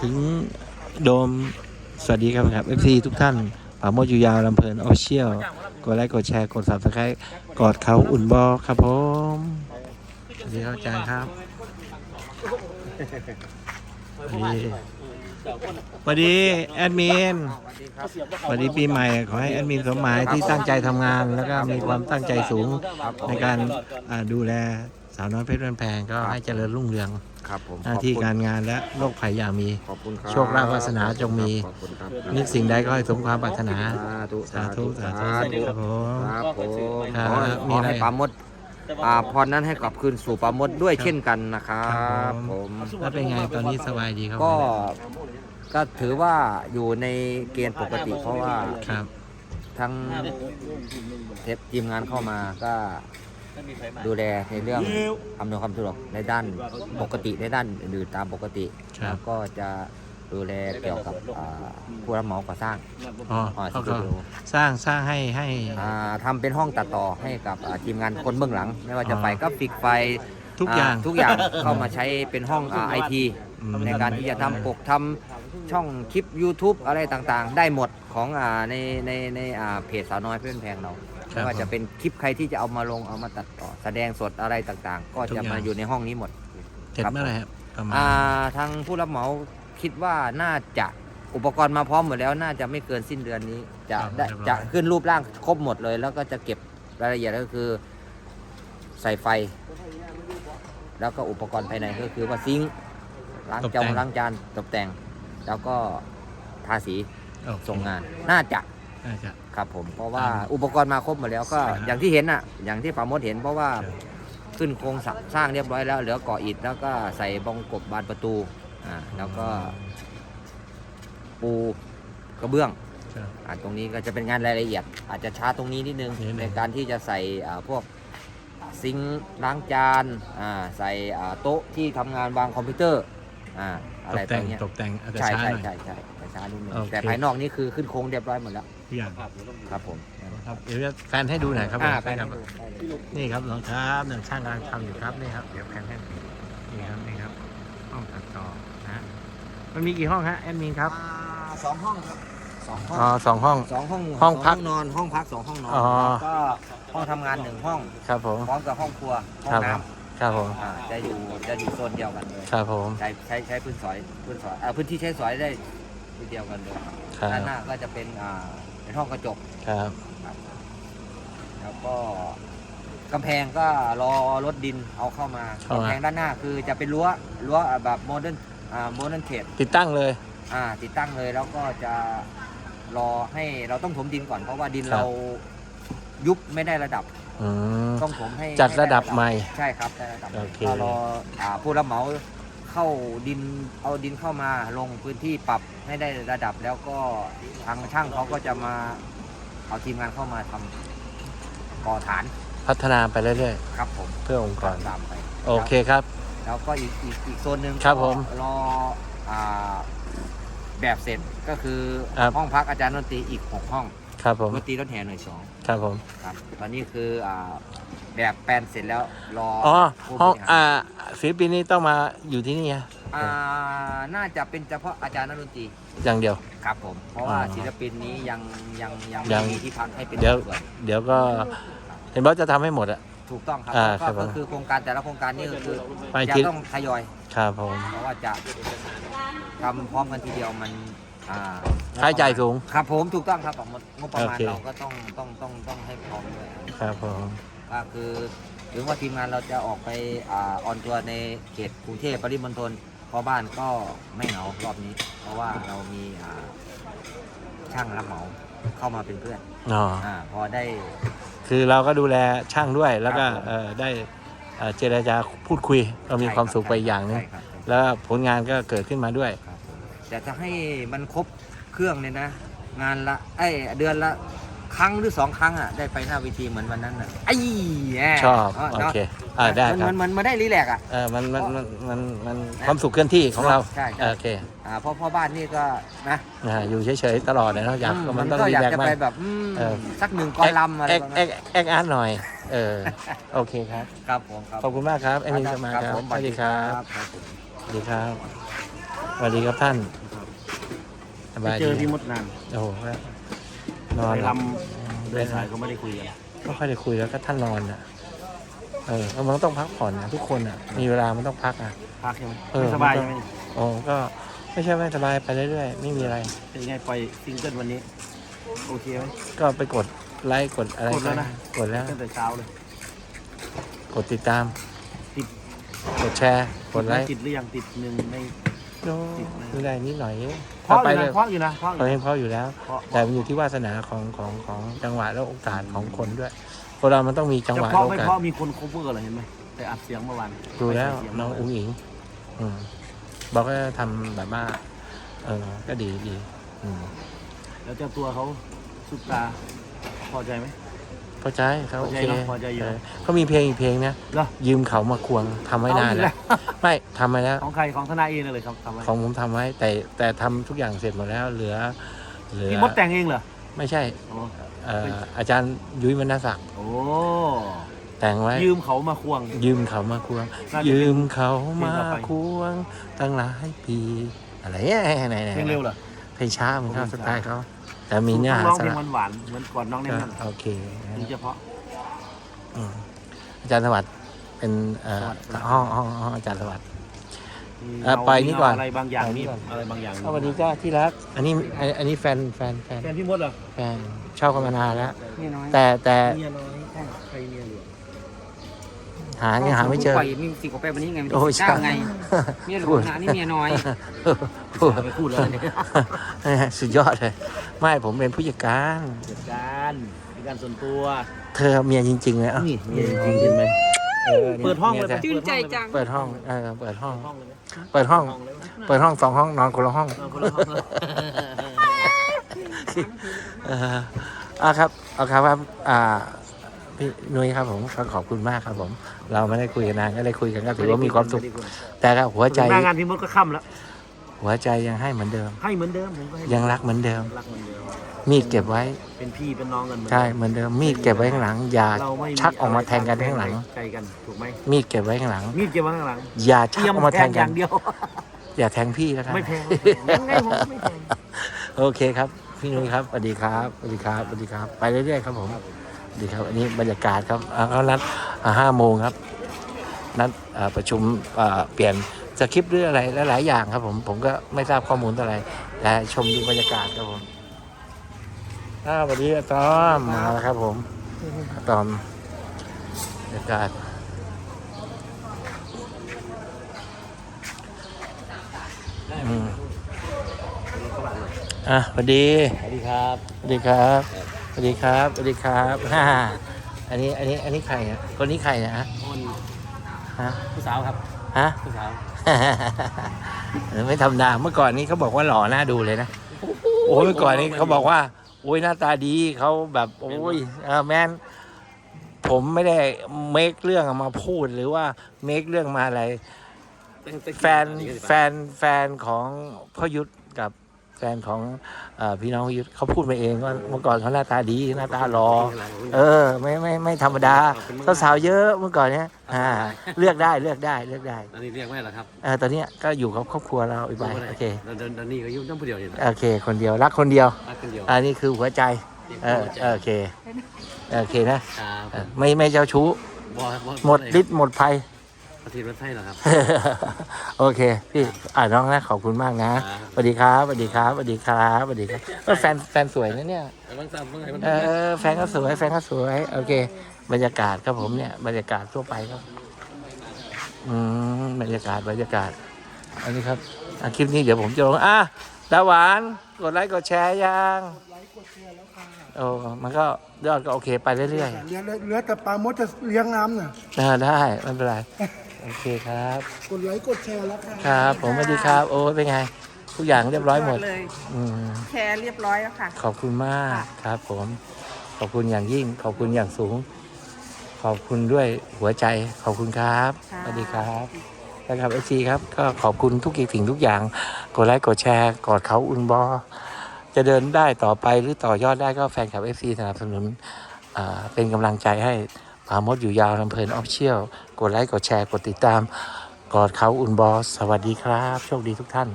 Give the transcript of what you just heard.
ถึงโดม สวัสดีครับครับ FC ทุกท่านป่าโมดอยู่ยาวลำเพลินออฟเชียลกดไลค์กดแชร์กด subscribe กอดเขาอุ่นบอครับผมสวัสดีครับอาจารย์ครับสวัสดีสวัสดีแอดมินสวัสดีปีใหม่ขอให้แอดมินสมหมายที่ตั้งใจทำงาน แล้วก็มีความตั้งใจสูงในการอ่าดูแลสาวน้อยเพชรแพงก็ให้เจริญรุ่งเรือง ครับผมหน้าที่การงานและโรคภัยอย่ามี ขอบคุณครับโชคลาภวาสนาจงมี ขอบคุณครับนึกสิ่งใดก็ให้สมความปรารถนา สาธุสาธุสาธุครับผม ครับผมครับขอให้มีขออะไรให้ปราโมดอ่าพรนั้นให้กลับคืนสู่ปราโมดด้วยเช่นกันนะครัครับบผมแล้วเป็นไงตอนนี้สบายดีครับก็ก็ถือว่าอยู่ในเกณฑ์ปกติ เพราะว่าครับ ทั้งเทปทีมงานเข้ามาก็ ดูแลในเรื่องอำนวยความสะดวกในด้านปกติในด้านอื่นๆตามปกติครับ แล้วก็จะดูแลเกี่ยวกับอ่าผู้รับเหมาก่อสร้างอ๋ออ่าเขาสตูก็ดิโอสร้างสร้างให้ให้ อ่าทำเป็นห้องตัดต่อให้กับอ่าทีมงานคนเบื้องหลัง ไม่ว่าจะอ๋อไฟกราฟิกไฟทุกอย่างทุกอย่าง เข้ามาใช้เป็นห้องไอที อืม ในการที่จะทำปกทำช่องคลิป YouTube อะไรต่างๆ ได้หมดของอ่าในในในอ่าเพจสาวน้อยเพื่อนแพงเราครั ไม่บว่าจะเป็นคลิปใครที่จะเอามาลงเอามาตัดต่อ แสดงสดอะไรต่างๆ ก็ทุกจะอย่างมาอยู่ในห้องนี้หมดเสร็จเมื่อไหร่ครับประมาณอ่าทางผู้รับเหมาคิดว่าน่าจะอุปกรณ์มาพร้อมหมดแล้วน่าจะไม่เกินสิ้นเดือนนี้ จะได้จะขึ้นรูปร่างครบหมดเลย แล้วก็จะเก็บรายละเอียดก็คือ ใส่ไฟ แล้วก็อุปกรณ์ภายในก็คือว่าซิงค์ล้างจานล้างจานตกแต่ง แล้วก็ทาสีโอเคส่งงาน น่าจะน่าจะ ครับผมเพราะว่าอ่าอุปกรณ์มาครบหมดแล้วก็ใช่ครับอย่างที่เห็นอะ อย่างที่ปราโมดเห็นเพราะว่าครับขึ้นโครงสร้างเรียบร้อยแล้วเหลือก่ออิฐแล้วก็ใส่บองกบบานประตูอ่าแล้วก็ปูกระเบื้องครับอ่าตรงนี้ก็จะเป็นงานรายละเอียด อาจจะช้าตรงนี้นิดนึงนิดนึงในการที่จะใส่อ่าพวกซิงค์ล้างจานอ่าใส่อ่าโต๊ะที่ทำงานวางคอมพิวเตอร์อ่าอะตไรกตแต่รงงเนี้ยตกแต่งอาจจะใช่ช้าใช่หน่อยใช่ใช่แต่ช้านิดนึงโอเคแต่ภายนอกนี่คือขึ้นโครงเรียบร้อยหมดแล้ว ทุกอย่างครับผมครับเดี๋ยวจะแฟนให้ดูหน่อยครับอ่าผมไปครับให้ดูได้เลยนี่ครับน้องครับหนึ่งช่างกำลังทำอยู่ครับนี่ครับเดี๋ยวแพนให้นี่ครับนี่ครับห้องตัดต่อนะมันมีกี่ห้องฮะแอดมินครับอ่าสองห้องครับสองห้องอ๋อสองห้องสองห้องห้องพักสนอนห้องพักสองห้องนอนอ๋อแล้วก็ห้องทำงานหนึ่งห้องครับผมพร้อมกับห้องครัวห้องครับน้ครับผมำอ่าจะอยู่จะอยู่โซนเดียวกันเลยครับผมใช้ใช้ใช้พื้นสอยพื้นสอยอ่าพื้นที่ใช้สอยได้ที่เดียวกันเลยครับด้านหน้าก็จะเป็นอ่า เป็นห้องกระจกครับ แล้วก็กำแพงก็รอรถดินเอาเข้ามา กำแพงด้านหน้าคือจะเป็นรั้วรั้วแบบโมเดิร์นอ่าโมเดิร์นเทดติดตั้งเลย อ่าติดตั้งเลยแล้วก็จะรอให้เราต้องถมดินก่อนเพราะว่าดินครับ เรายุบไม่ได้ระดับ อืม ต้องถมให้จัดให้ระดับไใหม่ใช่ครับได้ระดับโอเคก็รออ่าผู้รับเหมา เข้าดินเอาดินเข้ามาลงพื้นที่ปรับให้ได้ระดับแล้วก็ทางช่างเขาก็จะมาเอาทีมงานเข้ามาทำก่อฐานพัฒนาไปเรื่อยครับผมๆ เพื่อองค์กร ตามไปโอเคครับ แล้วก็อีกอีกอีกโซนหนึ่งครับผมก็รออ่าแบบเสร็จก็คือครับ ห้องพักอาจารย์ดนตรีอีกหกห้องครับผม ดนตรีรถแห่หน่วยสองครับผม ครับตอนนี้คืออ่า แบบแปลนเสร็จแล้วรออ๋อผู้ห้องบริหารอ่าศิลปินนี้ต้องมาอยู่ที่นี่ฮะอ่าน่าจะเป็นเฉพาะอาจารย์นักดนตรีอย่างเดียว ครับผม เพราะว่าอ๋อศิลปินนี้ยังยังยังยัไม่งมีที่พักให้เป็นเดี๋ยว ส่วนเดี๋ยวก็เห็นว่าจะทำให้หมดอะ ถูกต้องครับอ่าก็ครับผม ก็คือโครงการแต่ละโครงการนี่ก็คือไปจะคิดต้องทยอย ครับผม เพราะว่าจะทำพร้อมกันทีเดียวมันอ่าค่าใช้จ่ายสูงครับผมถูกต้องครับผมงบประมาณโอเค เราก็ต้องต้องต้องต้องให้พร้อมด้วยครับผม ก็คือถึงว่าทีมงานเราจะออกไปอ่าออนทัวร์ในเขตกรุงเทพปริมณฑลเพราะบ้านก็ไม่เหงารอบนี้ เพราะว่าเรามีอ่าช่างรับเหมาเข้ามาเป็นเพื่อนอ๋ออ่าพอได้ คือเราก็ดูแลช่างด้วยแล้วก็ครับผมเอ่อได้เอ่อเจรจาพูดคุยเรามีความสุขไปอย่างหนึงใช่ครับแล้วผลงานก็เกิดขึ้นมาด้วยครับผมแต่จะให้มันครบเครื่องเนี่ยนะ งานละไอยเดือนละ ครั้งหรือสองครั้งอะได้ไปหน้าเวทีเหมือนวันนั้นอะไอ้แหมชอบเนาะโอเคอ่าได้มันครับมันมันมาได้รีแลกซ์อะ เออมันมันมันมันมันความสุขเคลื่อนที่ของเราใช่ใช่ โอเคอ่าเพราะพ่อบ้านนี่ก็นะอ่าอยู่เฉยๆตลอดเลยเนาะอยากอืมมันต้องก็รีอยากแลกจะซ์มาไปก แบบอืมเออ สักหนึ่งกอนลำอะไรแอกประมาณแอกแอกอาร์ตหน่อยเออโอเคครับ ครับผมครับขอบคุณมากครับแอดมินสมาครับผมสวัสดีครับ ครับผม สวัสดีครับ สวัสดีครับท่านสไปบายเจดีอพี่มดนาน โอ้โห นอนไปหลลับำเดินสายก็ไม่ได้คุยกันไม่ค่อยได้คุยแล้วก็ท่านนอนอะ เออแล้วมันต้องพักผ่อนนะทุกคนอะ มีเวลามันต้องพักอะ พักใช่ไหมเออ ไม่สบายใช่ไหมโอ้ก็ไม่ใช่ไม่สบายไปเรื่อยๆ ไม่มีอะไร เป็นไงปล่อยซิงเกิลวันนี้ โอเคไหม ก็ไปกดไลค์กดอะไรกดแล้วนะ กดแล้ว ตั้งแต่เช้าเลย กดติดตาม ติด กดแชร์ กดไลค์ติดหรือยังติดหนึ่งในโอ้ดูได้นิดหน่อยเพราะไปอยู่เลนะยเพราะอยู่นะเพราะอเรายู่เห็นเขาอยู่แล้วเพราะแต่มันอยู่ที่วาสนาของของของจังหวะและโอกาสของคนด้วยคนเรามันต้องมีจังหจะวะเพราะและโอไม่กาสเพราะมีคน cover เหรอเห็นไหมแต่อัดเสียงเมื่อวานดูแล้วไปใส่เสียน้องเมื่วาอุ้งอิงอืมบอกว่าทำแบบว่าเออก็ดีดีอืมแล้วเจ้าตัวเขาสุดตาพอใจไหม เข้าใจเขาโอเคพอใจเนอะพอใจอยู่ เออเขามีเพลงอีกเพลงนะเหรอ ยืมเขามาควงทำไว้นานเอาอีกแล้วไม่ทำไว้แล้ว ของใครของทนายเองเลยครับทำไว้ของผมทำไว้ แต่แต่ทำทุกอย่างเสร็จหมดแล้วเหลือ เหลือพี่มดแต่งเองเหรอ ไม่ใช่โอ้ เอ่ออาจารย์ยุ้ยมนศักดิ์โอ้แต่งไว้ ยืมเขามาควง ยืมเขามาควง น่าจะเป็นยืมเขามาเพลงต่อไปควงตั้งหลายปีอะไรเนี่ยไหนๆเพลงเร็วเหรอเพลงช้าเหมือนเขาเพสลงช้าไตล์เขา แต่มีเนื้อต้องหาร้องสาเพลงระหวานๆเหมือนก่อนน้องแน่ก็นโอเคถึงจะเพราะ อืมอาจารย์สวัสดิ์เป็นเอ่อสวัสดิ์ห้องห้องห้องอาจารย์สวัสดิ์ มีเอ่อเงาไปนี่ก่อนมีเงาอะไรบางอย่างไปนี่มีก่อน อะไรบางอย่างสวัสดีจ้าที่รัก อันนี้อันอันนี้แฟนแฟนแฟนแฟนพี่มดเหรอแฟนชอบกันมานานแล้ว เมียน้อยแต่แต่เมียน้อยใช่ใครเมียหลวง หายังหาไม่เจอ ปล่อยมีสิกว่าแปดวันนี้ไงโอ้ยเก้าใช่ ไงเมียหลวงนะนี่เมียน้อย พูดอย่าไปพูดเลยเนี่ย สุดยอดเลย ไม่ผมเป็นผู้จัดการ จัดการเป็นการส่วนตัวเธอเมียจริงๆเลยเอ้านี่เมียจริงๆเห็นไหมเออนี่เปิดห้องเลยมีไหมแท้ชื่นใจจัง เปิดห้องเออเปิดห้องห้องเลยไหมเปิดห้อง ห้องเลยไหมเปิดห้องสองห้องนอนคนละห้อง นอนคนละห้องเลยเออเอาครับเอาครับว่าอ่า พี่นุ้ยครับผมก็ขอบคุณมากครับผม เราไม่ได้คุยกันนานก็ได้คุยกันก็ถือว่ามีความสุข แต่ก็หัวใจ หน้างานพี่มดก็ค่ำแล้ว หัวใจยังให้เหมือนเดิม ให้เหมือนเดิมผมก็ให้ยังรักเหมือนเดิม รักเหมือนเดิม มีดเก็บไว้ เป็นพี่เป็นน้องกันเหมือนใช่เดิมเหมือนเดิม มีดเก็บไว้ข้างหลัง อย่าเราไม่ชักออกมาแทงกันข้างหลัง ใจกันถูกไหมมีดเก็บไว้ข้างหลัง มีดเก็บไว้ข้างหลัง อย่าชัเตกรียมออกมาแทแทงงอกันย่างเดียว อย่าแทงพี่แล้วกันไม่แพงยังไงผมก็ไม่แพงโอเคครับ พี่นุ้ยครับสวัสดีครับสวัสดีครับสวัสดีครับ ไปเรื่อยๆครับผมสวัส ดีครับ อันนี้บรรยากาศครับอ่าเขานัดห้าโมงครับ นัดอ่าประชุมอ่าเปลี่ยนสคริปต์หรืออะไรหลายๆอย่างครับผม ผมก็ไม่ทราบข้อมูลเท่าไหร่แต่ชมดูบรรยากาศครับผมอ้าวสวัสดีอาตอมมาแล้วครับผมอาตอมบรรยากาศอืมอะสวัสดี สวัสดีครับ สวัสดีครับส วัสดีครับสวัสดีครับฮ่าอันนี้อันนี้อันนี้ใครอะคนนี้ใครนะฮะคนฮะผู้สาวครับฮะผู้สาวเออไม่ธรรมดาเมื่อก่อนนี้เขาบอกว่าหล่อหน้าดูเลยนะโอ้ยเมื่อก่อนนี้เขาบอกว่าโอ้ยหน้าตาดีเขาแบบโอ้ยเออแมนผมไม่ได้เมคเรื่องมาพูดหรือว่าเมคเรื่องมาอะไรแฟนแฟนแฟนของพ่อยุทธกับ แฟนของเออพี่น้องพ่อยุทธเขาพูดมาเองว่าเมื่อก่อนเขาหน้าตาดีหน้าตาหล่อเออ ไม่ไม่ไม่ธรรมดาสาวๆเยอะเมื่อก่อนเนี้ยอ่า เลือกได้เลือกได้เลือกได้อันนี้เรียกไม่หรอครับเออตอนเนี้ยก็อยู่กับครอบครัวเราอีกไปโอเคเดินเดินนี่ก็ยุ่งน้ำผู้เดียวนี่โอเค คนเดียวรักคนเดียวรักกันเดียวอันนี้คือหัวใจเออเออโอเคโอเคนะครับเออไม่ไม่เจ้าชู้บอหมดฤทธิ์หมดภัย ประเทศประเทศเหรอครับ โอเค พี่อ่าน้องนะขอบคุณมากนะสวัสดีครับสวัสดีครับสวัสดีครับสวัสดีครับเออแฟนแฟนสวยนะเนี่ยบางซ้ำบางไงมันเออแฟนก็สวยแฟนก็สวย โอเค บรรยากาศครับผมเนี่ยบรรยากาศทั่วไปครับอืมบรรยากาศบรรยากาศ อันนี้ครับอะคลิปนี้เดี๋ยวผมจะลงอะดาหวานกดไลค์กดแชร์ยังโอ้มันก็ยอดก็โอเคไปเรื่อยเหลือเหลือแต่ปลามดจะเลี้ยงน้ำน่ะๆอ่าได้ไม่เป็นไรโอ เคครับ กดไลค์กดแชร์แล้วค่ะครับ ผมสวัสดีครับ โอ้เป็นไง ทุกอย่างเรียบร้อยหมดเลยอืมแชร์เรียบร้อยแล้วค่ะ ขอบคุณมากครับ ผม ขอบคุณอย่างยิ่ง ขอบคุณอย่างสูง ขอบคุณด้วยหัวใจ ขอบคุณครับค่ะสวัสดีครับนะครับเอซีครับก็ขอบคุณทุกสิ่งทุกอย่าง กดไลค์กดแชร์กอดเขาอุ่นบอจะเดินได้ต่อไปหรือต่อยอดได้ก็แฟนคลับเอฟซีสนับสนุนอ่าเป็นกำลังใจให้ ปามดอยู่ยาวลำเพลินออฟเชียลกดไลค์ กดแชร์ กดติดตาม กอดเขาอุ่นบอส สวัสดีครับ โชคดีทุกท่าน